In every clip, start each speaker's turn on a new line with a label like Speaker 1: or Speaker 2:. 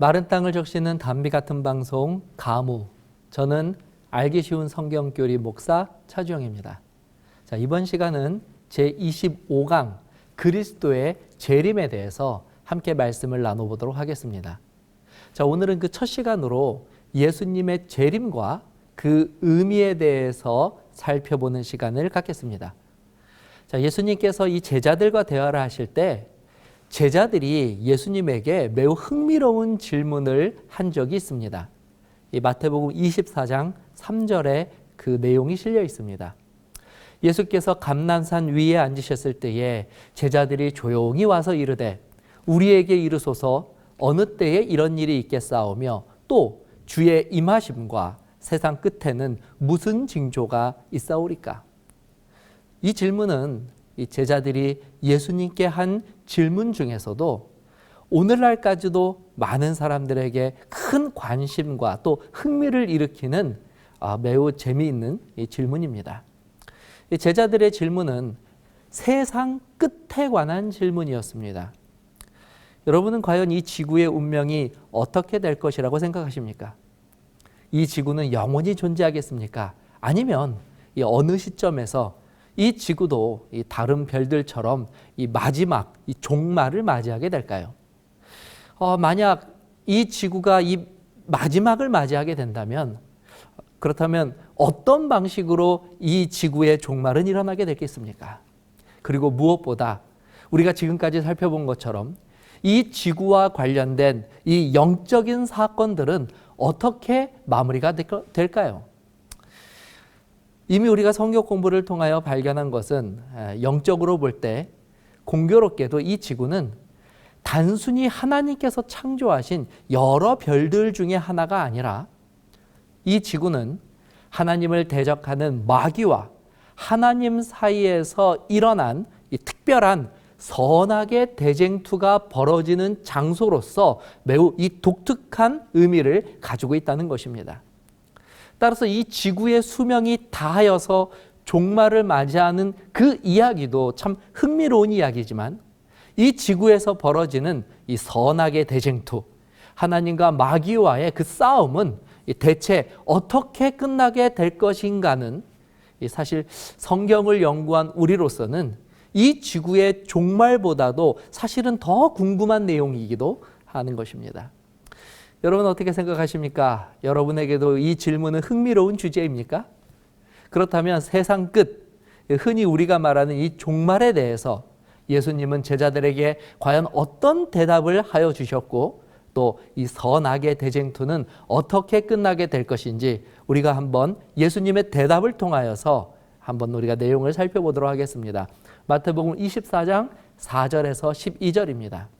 Speaker 1: 마른 땅을 적시는 담비 같은 방송 가무. 저는 알기 쉬운 성경교리 목사 차주영입니다. 자, 이번 시간은 제 25강 그리스도의 재림에 대해서 함께 말씀을 나눠보도록 하겠습니다. 자, 오늘은 그 첫 시간으로 예수님의 재림과 그 의미에 대해서 살펴보는 시간을 갖겠습니다. 자, 예수님께서 이 제자들과 대화를 하실 때 제자들이 예수님에게 매우 흥미로운 질문을 한 적이 있습니다. 이 마태복음 24장 3절에 그 내용이 실려 있습니다. 예수께서 감난산 위에 앉으셨을 때에 제자들이 조용히 와서 이르되 우리에게 이르소서 어느 때에 이런 일이 있겠사오며 또 주의 임하심과 세상 끝에는 무슨 징조가 있사오리까? 이 질문은 이 제자들이 예수님께 한 질문 중에서도 오늘날까지도 많은 사람들에게 큰 관심과 또 흥미를 일으키는 아, 매우 재미있는 이 질문입니다. 이 제자들의 질문은 세상 끝에 관한 질문이었습니다. 여러분은 과연 이 지구의 운명이 어떻게 될 것이라고 생각하십니까? 이 지구는 영원히 존재하겠습니까? 아니면 이 어느 시점에서 이 지구도 이 다른 별들처럼 이 마지막, 이 종말을 맞이하게 될까요? 어, 만약 이 지구가 이 마지막을 맞이하게 된다면 그렇다면 어떤 방식으로 이 지구의 종말은 일어나게 되겠습니까? 그리고 무엇보다 우리가 지금까지 살펴본 것처럼 이 지구와 관련된 이 영적인 사건들은 어떻게 마무리가 될까요? 이미 우리가 성경 공부를 통하여 발견한 것은 영적으로 볼 때 공교롭게도 이 지구는 단순히 하나님께서 창조하신 여러 별들 중에 하나가 아니라 이 지구는 하나님을 대적하는 마귀와 하나님 사이에서 일어난 이 특별한 선악의 대쟁투가 벌어지는 장소로서 매우 이 독특한 의미를 가지고 있다는 것입니다. 따라서 이 지구의 수명이 다하여서 종말을 맞이하는 그 이야기도 참 흥미로운 이야기지만 이 지구에서 벌어지는 이 선악의 대쟁투, 하나님과 마귀와의 그 싸움은 대체 어떻게 끝나게 될 것인가는 사실 성경을 연구한 우리로서는 이 지구의 종말보다도 사실은 더 궁금한 내용이기도 하는 것입니다. 여러분 어떻게 생각하십니까? 여러분에게도 이 질문은 흥미로운 주제입니까? 그렇다면 세상 끝, 흔히 우리가 말하는 이 종말에 대해서 예수님은 제자들에게 과연 어떤 대답을 하여 주셨고 또 이 선악의 대쟁투는 어떻게 끝나게 될 것인지 우리가 한번 예수님의 대답을 통하여서 한번 우리가 내용을 살펴보도록 하겠습니다. 마태복음 24장 4절에서 12절입니다.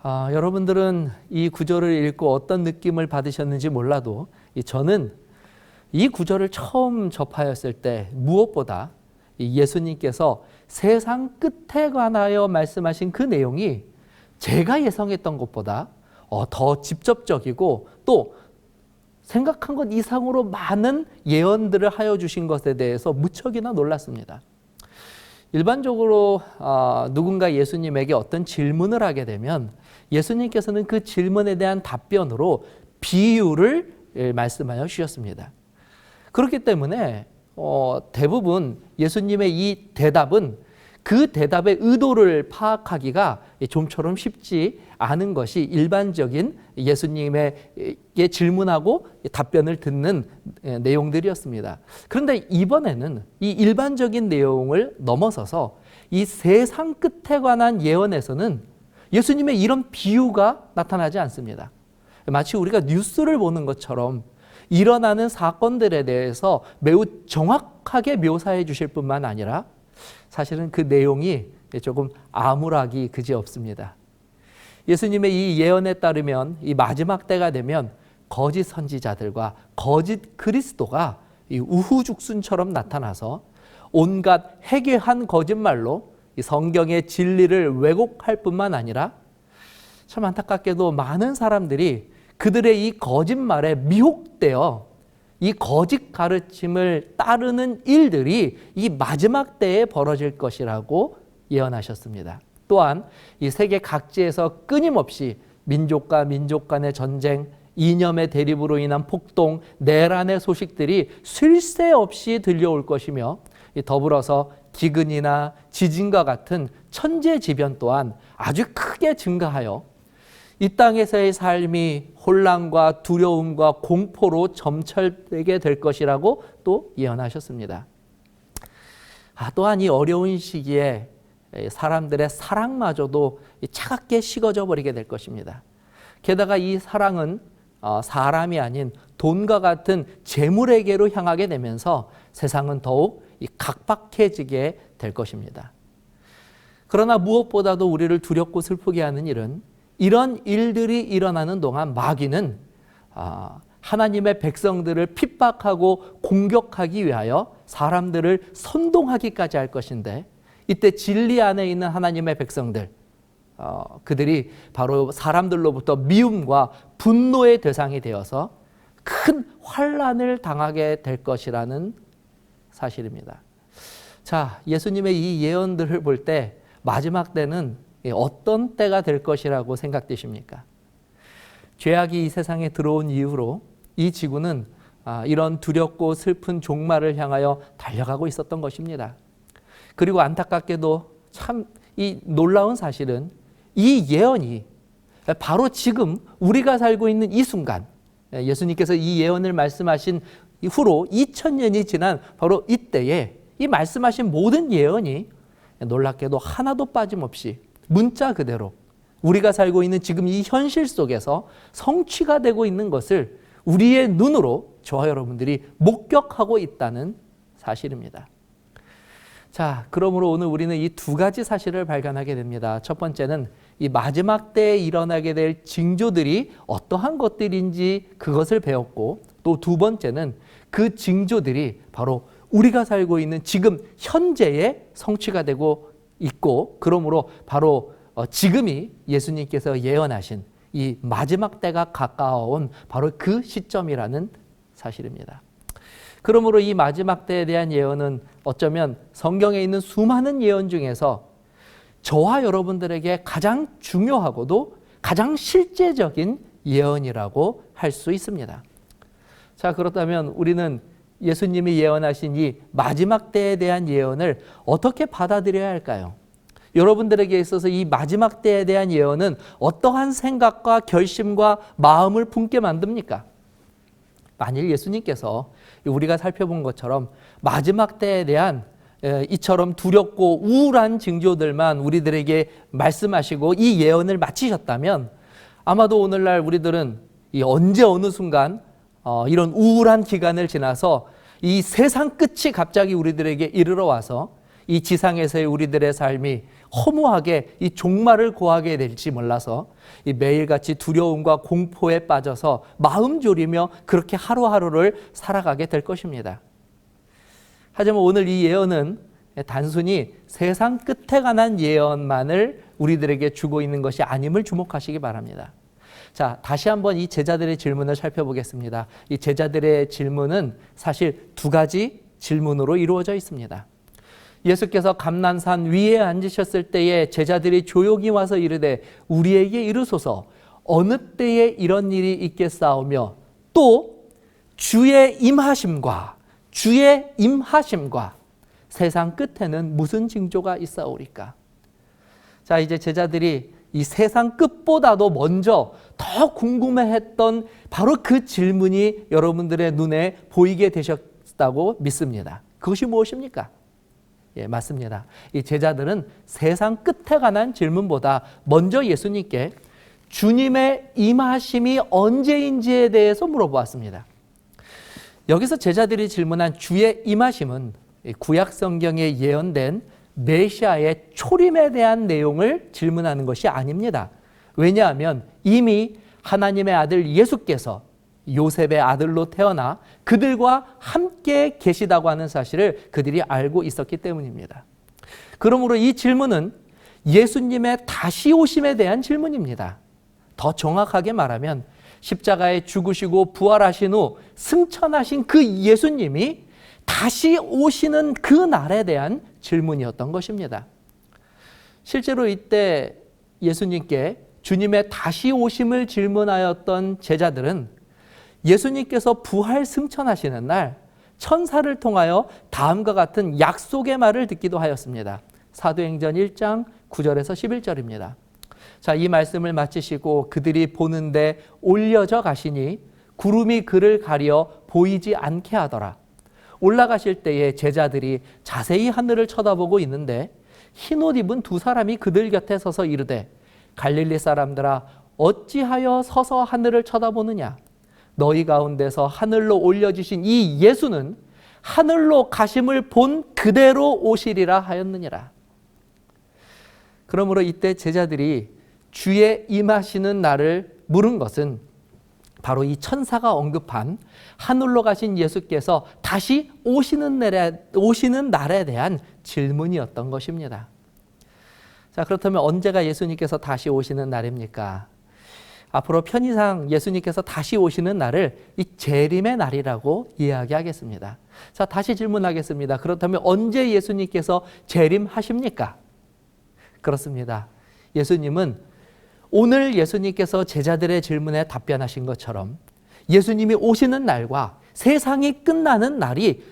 Speaker 1: 아, 여러분들은 이 구절을 읽고 어떤 느낌을 받으셨는지 몰라도 저는 이 구절을 처음 접하였을 때 무엇보다 예수님께서 세상 끝에 관하여 말씀하신 그 내용이 제가 예상했던 것보다 어, 더 직접적이고 또 생각한 것 이상으로 많은 예언들을 하여 주신 것에 대해서 무척이나 놀랐습니다. 일반적으로 어, 누군가 예수님에게 어떤 질문을 하게 되면 예수님께서는 그 질문에 대한 답변으로 비유를 예, 말씀하여 주셨습니다. 그렇기 때문에 어, 대부분 예수님의 이 대답은 그 대답의 의도를 파악하기가 좀처럼 쉽지 않은 것이 일반적인 예수님에게 질문하고 답변을 듣는 내용들이었습니다. 그런데 이번에는 이 일반적인 내용을 넘어서서 이 세상 끝에 관한 예언에서는 예수님의 이런 비유가 나타나지 않습니다. 마치 우리가 뉴스를 보는 것처럼 일어나는 사건들에 대해서 매우 정확하게 묘사해 주실 뿐만 아니라 사실은 그 내용이 조금 암울하기 그지 없습니다. 예수님의 이 예언에 따르면 이 마지막 때가 되면 거짓 선지자들과 거짓 그리스도가 이 우후죽순처럼 나타나서 온갖 해괴한 거짓말로 이 성경의 진리를 왜곡할 뿐만 아니라 참 안타깝게도 많은 사람들이 그들의 이 거짓말에 미혹되어 이 거짓 가르침을 따르는 일들이 이 마지막 때에 벌어질 것이라고 예언하셨습니다. 또한 이 세계 각지에서 끊임없이 민족과 민족 간의 전쟁, 이념의 대립으로 인한 폭동, 내란의 소식들이 쉴 새 없이 들려올 것이며 더불어서 기근이나 지진과 같은 천재지변 또한 아주 크게 증가하여 이 땅에서의 삶이 혼란과 두려움과 공포로 점철되게 될 것이라고 또 예언하셨습니다. 아, 또한 이 어려운 시기에 사람들의 사랑마저도 차갑게 식어져 버리게 될 것입니다. 게다가 이 사랑은 어, 사람이 아닌 돈과 같은 재물에게로 향하게 되면서 세상은 더욱 각박해지게 될 것입니다. 그러나 무엇보다도 우리를 두렵고 슬프게 하는 일은 이런 일들이 일어나는 동안 마귀는 아, 하나님의 백성들을 핍박하고 공격하기 위하여 사람들을 선동하기까지 할 것인데 이때 진리 안에 있는 하나님의 백성들 어, 그들이 바로 사람들로부터 미움과 분노의 대상이 되어서 큰 환란을 당하게 될 것이라는 사실입니다. 자, 예수님의 이 예언들을 볼 때 마지막 때는 어떤 때가 될 것이라고 생각되십니까? 죄악이 이 세상에 들어온 이후로 이 지구는 아, 이런 두렵고 슬픈 종말을 향하여 달려가고 있었던 것입니다. 그리고 안타깝게도 참 이 놀라운 사실은 이 예언이 바로 지금 우리가 살고 있는 이 순간 예수님께서 이 예언을 말씀하신 후로 2000년이 지난 바로 이때에 이 말씀하신 모든 예언이 놀랍게도 하나도 빠짐없이 문자 그대로 우리가 살고 있는 지금 이 현실 속에서 성취가 되고 있는 것을 우리의 눈으로 저와 여러분들이 목격하고 있다는 사실입니다. 자, 그러므로 오늘 우리는 이 두 가지 사실을 발견하게 됩니다. 첫 번째는 이 마지막 때에 일어나게 될 징조들이 어떠한 것들인지 그것을 배웠고 또 두 번째는 그 징조들이 바로 우리가 살고 있는 지금 현재의 성취가 되고 있고 그러므로 바로 어, 지금이 예수님께서 예언하신 이 마지막 때가 가까워온 바로 그 시점이라는 사실입니다. 그러므로 이 마지막 때에 대한 예언은 어쩌면 성경에 있는 수많은 예언 중에서 저와 여러분들에게 가장 중요하고도 가장 실제적인 예언이라고 할 수 있습니다. 자, 그렇다면 우리는 예수님이 예언하신 이 마지막 때에 대한 예언을 어떻게 받아들여야 할까요? 여러분들에게 있어서 이 마지막 때에 대한 예언은 어떠한 생각과 결심과 마음을 품게 만듭니까? 만일 예수님께서 우리가 살펴본 것처럼 마지막 때에 대한 이처럼 두렵고 우울한 징조들만 우리들에게 말씀하시고 이 예언을 마치셨다면 아마도 오늘날 우리들은 언제 어느 순간 어, 이런 우울한 기간을 지나서 이 세상 끝이 갑자기 우리들에게 이르러 와서 이 지상에서의 우리들의 삶이 허무하게 이 종말을 고하게 될지 몰라서 이 매일같이 두려움과 공포에 빠져서 마음 졸이며 그렇게 하루하루를 살아가게 될 것입니다. 하지만 오늘 이 예언은 단순히 세상 끝에 관한 예언만을 우리들에게 주고 있는 것이 아님을 주목하시기 바랍니다. 자, 다시 한번 이 제자들의 질문을 살펴보겠습니다. 이 제자들의 질문은 사실 두 가지 질문으로 이루어져 있습니다. 예수께서 감난산 위에 앉으셨을 때에 제자들이 조용히 와서 이르되 우리에게 이르소서 어느 때에 이런 일이 있겠사오며 또 주의 임하심과 주의 임하심과 세상 끝에는 무슨 징조가 있사오리까? 자, 이제 제자들이 이 세상 끝보다도 먼저 더 궁금해했던 바로 그 질문이 여러분들의 눈에 보이게 되셨다고 믿습니다. 그것이 무엇입니까? 예, 맞습니다. 이 제자들은 세상 끝에 관한 질문보다 먼저 예수님께 주님의 임하심이 언제인지에 대해서 물어보았습니다. 여기서 제자들이 질문한 주의 임하심은 구약 성경에 예언된 메시아의 초림에 대한 내용을 질문하는 것이 아닙니다. 왜냐하면 이미 하나님의 아들 예수께서 요셉의 아들로 태어나 그들과 함께 계시다고 하는 사실을 그들이 알고 있었기 때문입니다. 그러므로 이 질문은 예수님의 다시 오심에 대한 질문입니다. 더 정확하게 말하면 십자가에 죽으시고 부활하신 후 승천하신 그 예수님이 다시 오시는 그 날에 대한 질문이었던 것입니다. 실제로 이때 예수님께 주님의 다시 오심을 질문하였던 제자들은 예수님께서 부활 승천하시는 날 천사를 통하여 다음과 같은 약속의 말을 듣기도 하였습니다. 사도행전 1장 9절에서 11절입니다. 자, 이 말씀을 마치시고 그들이 보는데 올려져 가시니 구름이 그를 가려 보이지 않게 하더라. 올라가실 때에 제자들이 자세히 하늘을 쳐다보고 있는데 흰 옷 입은 두 사람이 그들 곁에 서서 이르되 갈릴리 사람들아 어찌하여 서서 하늘을 쳐다보느냐 너희 가운데서 하늘로 올려주신 이 예수는 하늘로 가심을 본 그대로 오시리라 하였느니라. 그러므로 이때 제자들이 주의 임하시는 날을 물은 것은 바로 이 천사가 언급한 하늘로 가신 예수께서 다시 오시는 날에, 오시는 날에 대한 질문이었던 것입니다. 자, 그렇다면 언제가 예수님께서 다시 오시는 날입니까? 앞으로 편의상 예수님께서 다시 오시는 날을 이 재림의 날이라고 이야기하겠습니다. 자, 다시 질문하겠습니다. 그렇다면 언제 예수님께서 재림하십니까? 그렇습니다. 예수님은 오늘 예수님께서 제자들의 질문에 답변하신 것처럼 예수님이 오시는 날과 세상이 끝나는 날이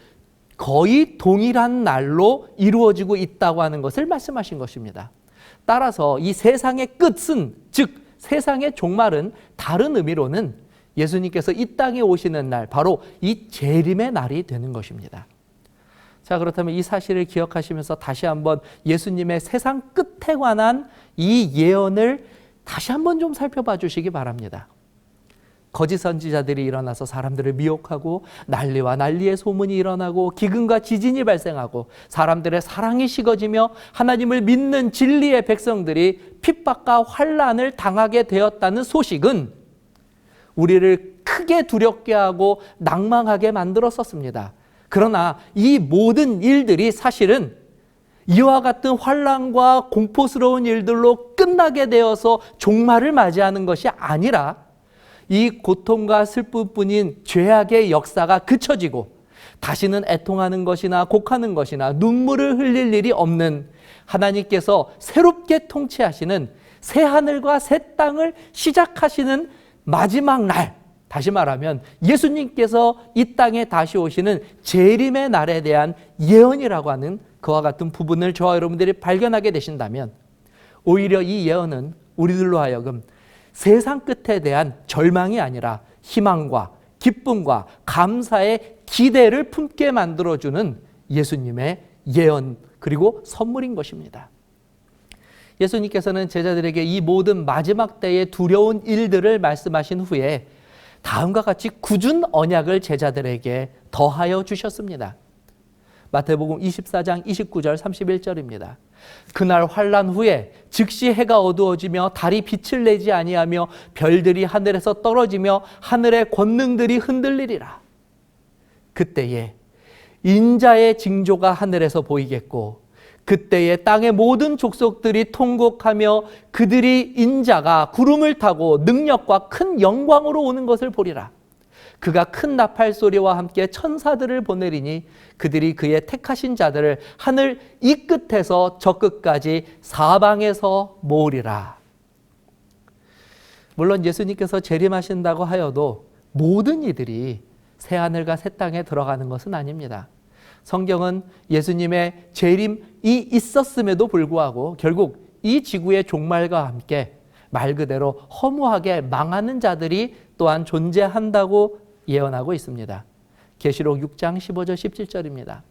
Speaker 1: 거의 동일한 날로 이루어지고 있다고 하는 것을 말씀하신 것입니다. 따라서 이 세상의 끝은 즉 세상의 종말은 다른 의미로는 예수님께서 이 땅에 오시는 날 바로 이 재림의 날이 되는 것입니다. 자, 그렇다면 이 사실을 기억하시면서 다시 한번 예수님의 세상 끝에 관한 이 예언을 다시 한번 좀 살펴봐 주시기 바랍니다. 거짓 선지자들이 일어나서 사람들을 미혹하고 난리와 난리의 소문이 일어나고 기근과 지진이 발생하고 사람들의 사랑이 식어지며 하나님을 믿는 진리의 백성들이 핍박과 환란을 당하게 되었다는 소식은 우리를 크게 두렵게 하고 낭망하게 만들었었습니다. 그러나 이 모든 일들이 사실은 이와 같은 환란과 공포스러운 일들로 끝나게 되어서 종말을 맞이하는 것이 아니라 이 고통과 슬픔뿐인 죄악의 역사가 그쳐지고 다시는 애통하는 것이나 곡하는 것이나 눈물을 흘릴 일이 없는 하나님께서 새롭게 통치하시는 새 하늘과 새 땅을 시작하시는 마지막 날 다시 말하면 예수님께서 이 땅에 다시 오시는 재림의 날에 대한 예언이라고 하는 그와 같은 부분을 저와 여러분들이 발견하게 되신다면 오히려 이 예언은 우리들로 하여금 세상 끝에 대한 절망이 아니라 희망과 기쁨과 감사의 기대를 품게 만들어주는 예수님의 예언 그리고 선물인 것입니다. 예수님께서는 제자들에게 이 모든 마지막 때의 두려운 일들을 말씀하신 후에 다음과 같이 굳은 언약을 제자들에게 더하여 주셨습니다. 마태복음 24장 29절 31절입니다. 그날 환란 후에 즉시 해가 어두워지며 달이 빛을 내지 아니하며 별들이 하늘에서 떨어지며 하늘의 권능들이 흔들리리라. 그때에 인자의 징조가 하늘에서 보이겠고 그때에 땅의 모든 족속들이 통곡하며 그들이 인자가 구름을 타고 능력과 큰 영광으로 오는 것을 보리라. 그가 큰 나팔 소리와 함께 천사들을 보내리니 그들이 그의 택하신 자들을 하늘 이 끝에서 저 끝까지 사방에서 모으리라. 물론 예수님께서 재림하신다고 하여도 모든 이들이 새 하늘과 새 땅에 들어가는 것은 아닙니다. 성경은 예수님의 재림이 있었음에도 불구하고 결국 이 지구의 종말과 함께 말 그대로 허무하게 망하는 자들이 또한 존재한다고 예언하고 있습니다. 계시록 6장 15절 17절입니다.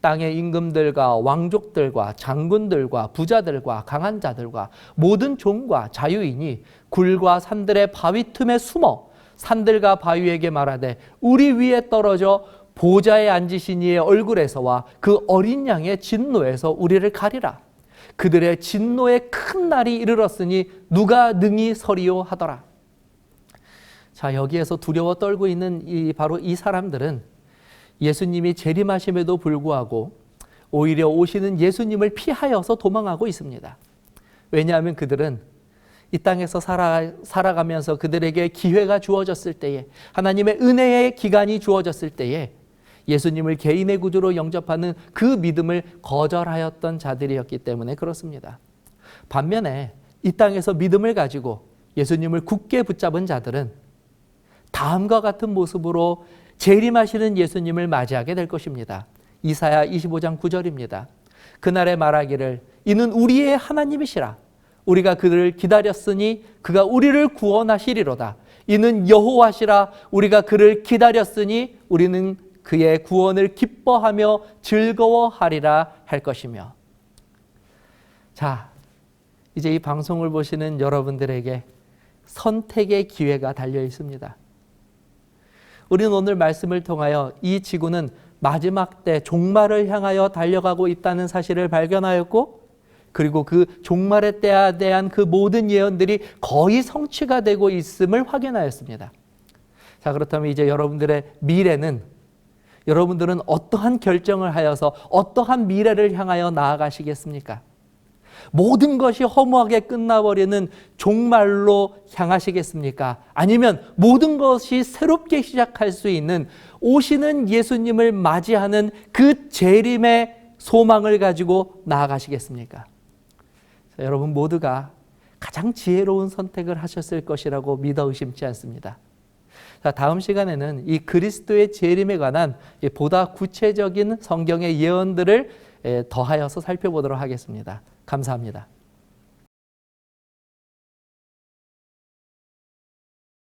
Speaker 1: 땅의 임금들과 왕족들과 장군들과 부자들과 강한 자들과 모든 종과 자유인이 굴과 산들의 바위 틈에 숨어 산들과 바위에게 말하되 우리 위에 떨어져 보좌에 앉으신 이의 얼굴에서와 그 어린 양의 진노에서 우리를 가리라. 그들의 진노의 큰 날이 이르렀으니 누가 능히 서리요 하더라. 자, 여기에서 두려워 떨고 있는 이 바로 이 사람들은 예수님이 재림하심에도 불구하고 오히려 오시는 예수님을 피하여서 도망하고 있습니다. 왜냐하면 그들은 이 땅에서 살아, 살아가면서 그들에게 기회가 주어졌을 때에 하나님의 은혜의 기간이 주어졌을 때에 예수님을 개인의 구주로 영접하는 그 믿음을 거절하였던 자들이었기 때문에 그렇습니다. 반면에 이 땅에서 믿음을 가지고 예수님을 굳게 붙잡은 자들은 다음과 같은 모습으로 재림하시는 예수님을 맞이하게 될 것입니다. 이사야 25장 9절입니다. 그날에 말하기를 이는 우리의 하나님이시라 우리가 그를 기다렸으니 그가 우리를 구원하시리로다. 이는 여호와시라 우리가 그를 기다렸으니 우리는 그의 구원을 기뻐하며 즐거워하리라 할 것이며. 자, 이제 이 방송을 보시는 여러분들에게 선택의 기회가 달려 있습니다. 우리는 오늘 말씀을 통하여 이 지구는 마지막 때 종말을 향하여 달려가고 있다는 사실을 발견하였고 그리고 그 종말의 때에 대한 그 모든 예언들이 거의 성취가 되고 있음을 확인하였습니다. 자, 그렇다면 이제 여러분들의 미래는 여러분들은 어떠한 결정을 하여서 어떠한 미래를 향하여 나아가시겠습니까? 모든 것이 허무하게 끝나버리는 종말로 향하시겠습니까? 아니면 모든 것이 새롭게 시작할 수 있는 오시는 예수님을 맞이하는 그 재림의 소망을 가지고 나아가시겠습니까? 자, 여러분 모두가 가장 지혜로운 선택을 하셨을 것이라고 믿어 의심치 않습니다. 자, 다음 시간에는 이 그리스도의 재림에 관한 보다 구체적인 성경의 예언들을 더하여서 살펴보도록 하겠습니다. 감사합니다.